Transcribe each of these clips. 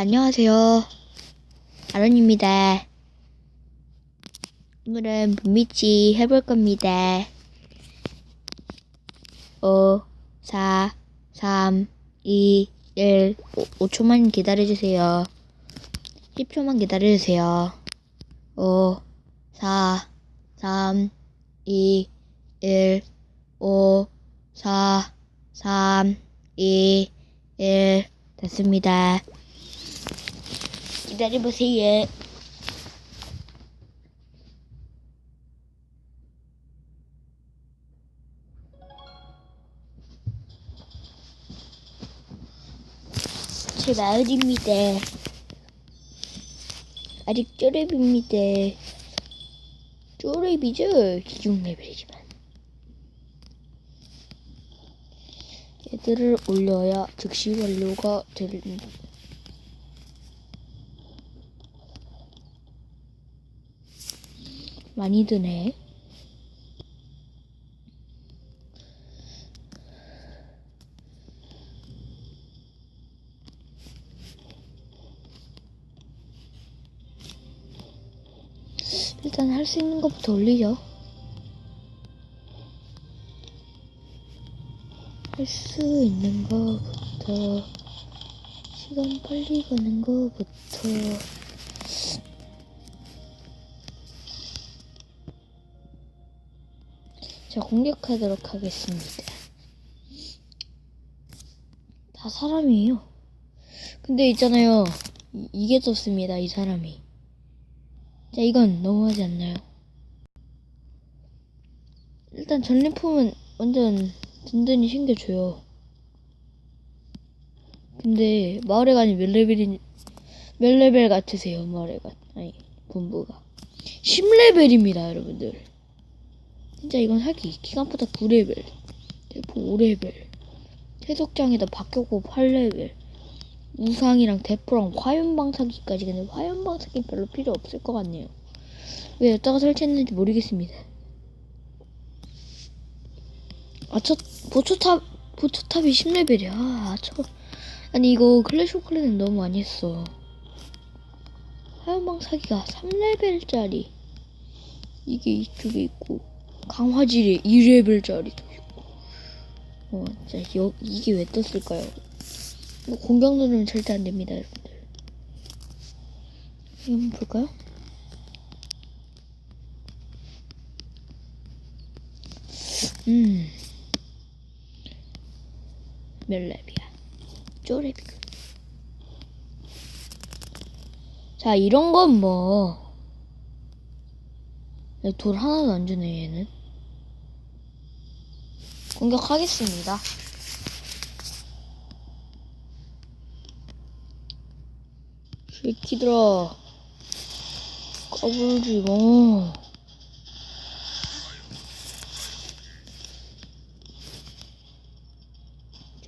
안녕하세요. 아론입니다. 오늘은 문미치 해볼 겁니다. 5, 4, 3, 2, 1. 5, 5초만 기다려주세요. 10초만 기다려주세요. 5, 4, 3, 2, 1. 5, 4, 3, 2, 1. 됐습니다. 기다려보세요. 제 마을입니다. 아직 쪼렙입니다. 쪼렙이죠? 기중 레벨이지만. 얘들을 올려야 즉시 완료가 됩니다. 많이 드네. 일단 할 수 있는 것부터 올리죠. 할 수 있는 것부터 시간 빨리 가는 것부터 자 공격하도록 하겠습니다. 다 사람이에요. 근데 있잖아요. 이, 이게 좋습니다. 이 사람이. 자 이건 너무하지 않나요? 일단 전리품은 완전 든든히 챙겨줘요. 근데 마을에 가니 몇 레벨인 몇 레벨 같으세요 마을에 가 아니 본부가 10레벨입니다 여러분들. 진짜 이건 사기 기간보다 9레벨. 대포 5레벨. 해석장에다 바뀌었고 8레벨. 우상이랑 대포랑 화염방사기까지 근데 화염방사기 별로 필요 없을 것 같네요. 왜 여기다가 설치했는지 모르겠습니다. 아 저 보초탑 보초탑이 10레벨이야. 아 저 아니 이거 클래시 오브 클랜은 너무 많이 했어. 화염방사기가 3레벨짜리. 이게 이쪽에 있고 강화질에 2레벨짜리도 있고 어 진짜 여, 이게 왜 떴을까요 공격 누르면 절대 안 됩니다 여러분들 이거 한번 볼까요? 음. 몇 랩이야? 쪼랩이군. 자, 이런 건 뭐. 돌 하나도 안 주네, 얘는. 공격하겠습니다. 새끼들아. 까불지 마.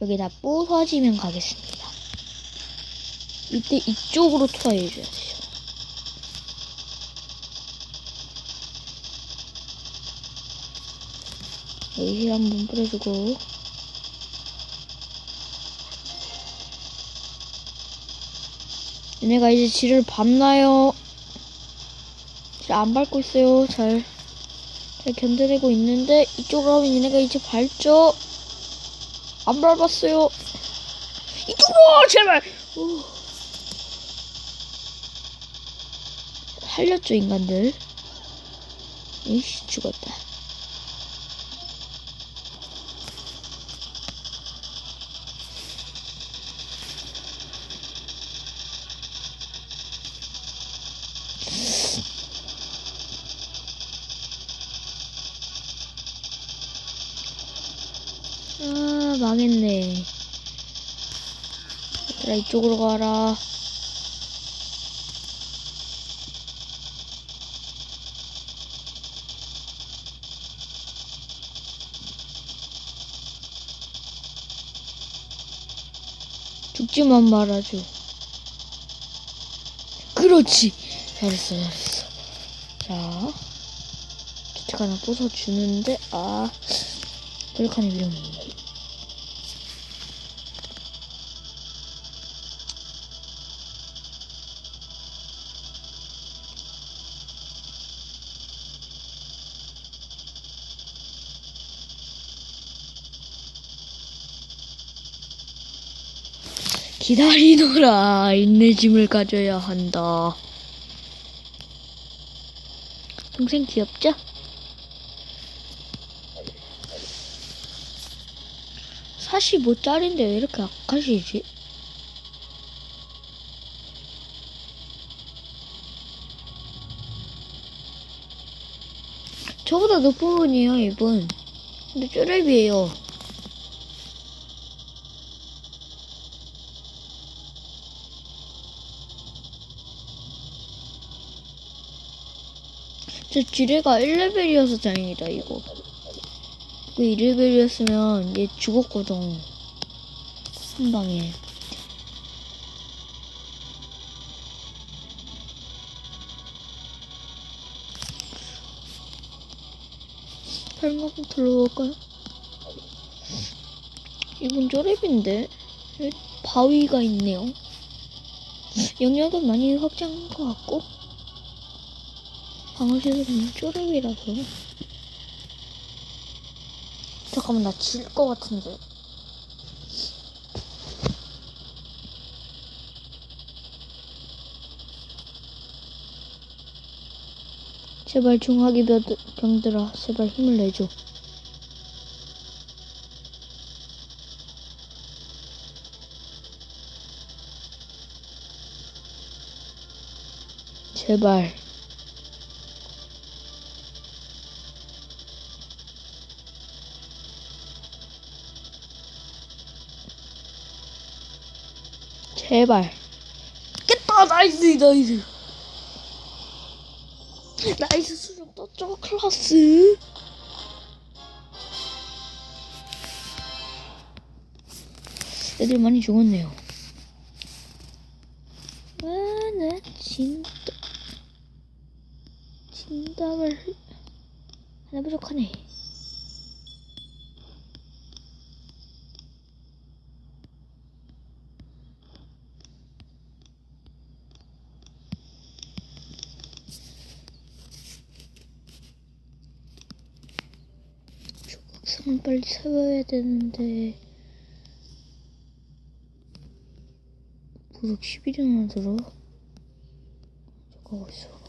여기다 부서지면 가겠습니다. 이때 이쪽으로 투하해줘야죠. 힐 한번 뿌려주고 얘네가 이제 지를 밟나요? 안 밟고 있어요. 잘, 잘 견뎌내고 있는데 이쪽으로 하면 얘네가 이제 밟죠. 안 밟았어요. 이쪽으로 제발. 오. 살렸죠 인간들. 이씨 죽었다. 아 망했네. 얘들아 이쪽으로 가라. 죽지만 말아줘. 그렇지. 잘했어, 잘했어. 자, 기책 하나 부숴주는데, 아, 그렇게 위험해. 기다리노라 인내심을 가져야 한다 동생 귀엽죠? 사십오 짜리인데 왜 이렇게 악하시지? 저보다 높은 분이에요 이분 근데 쪼렙이에요 저 지뢰가 1레벨이어서 다행이다 이거. 그 2레벨이었으면 얘 죽었거든. 한 방에. 발목을 들어볼까요? 이분 쪼렙인데? 바위가 있네요. 영역은 많이 확장한 것 같고 방어시설은 쪼렙이라서. 잠깐만 나 질 것 같은데. 제발 중화기 병- 병들아 제발 힘을 내줘. 제발 제발. 깼다 나이스 나이스 나이스 수정 떴죠 클라스? 애들 많이 죽었네요. 아 나 진짜 진담을 하나 부족하네 조각상은 빨리 세워야 되는데 부록 11이나 들어? 저거 어딨어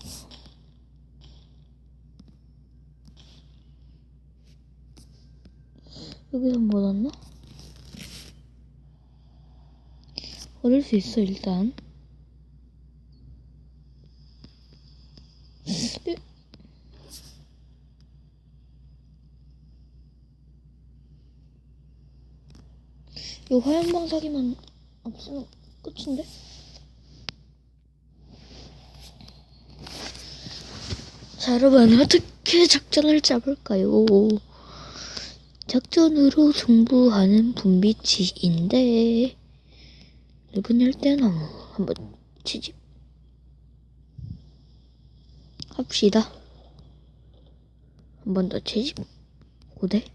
여기서 뭐 얻었나? 얻을 수 있어 일단 으. 이 화염방사기만 없으면 끝인데? 자 여러분 어떻게 작전을 짜볼까요? 작전으로 승부하는 분비치인데 일본 열대나무 한번 치집 합시다. 한 번더 채집 고대?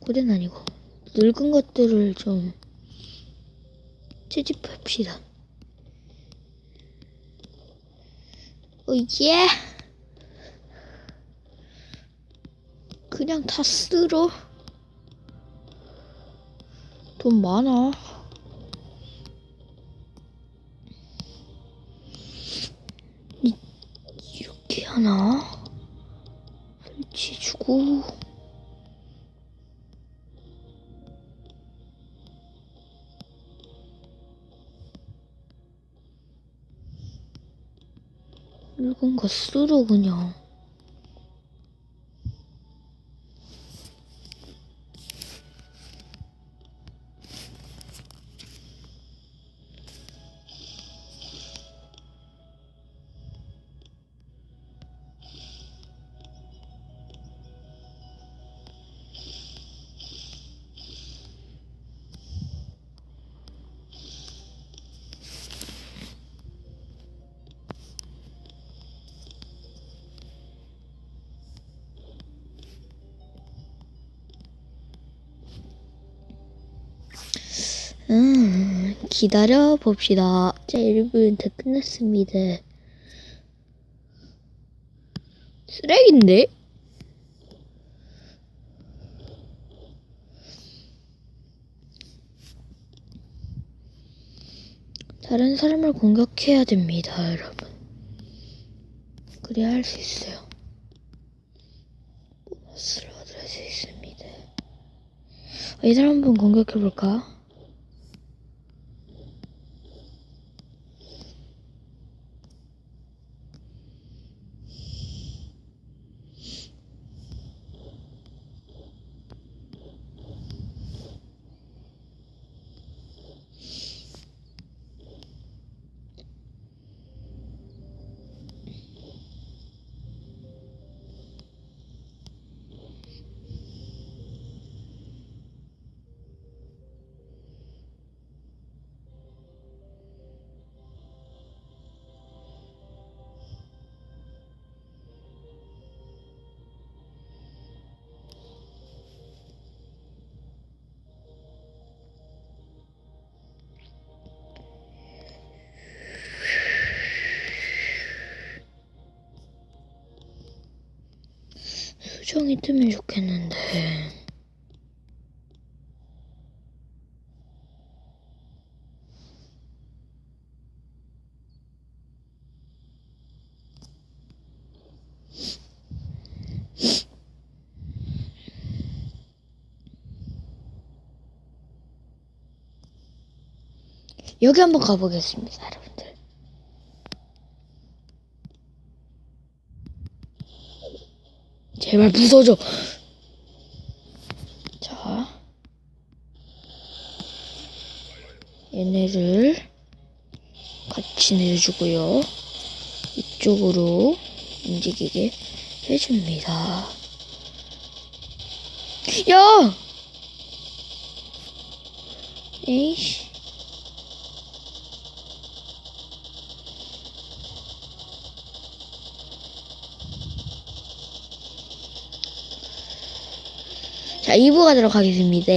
고대는 아니고 늙은 것들을 좀 채집합시다. 오예 그냥 다 쓸어 돈 많아 거 쓸어 그냥 음, 기다려 봅시다. 자, 여러분, 다 끝났습니다. 쓰레기인데? 다른 사람을 공격해야 됩니다, 여러분. 그래야 할 수 있어요. 보너스를 얻을 수 있습니다. 아, 이 사람 한번 공격해볼까? 수정이 뜨면 좋겠는데. 여기 한번 가보겠습니다, 여러분들. 제발 부서져. 자, 얘네를 같이 내주고요. 이쪽으로 움직이게 해줍니다. 야! 에이씨. 자, 2부 가도록 하겠습니다.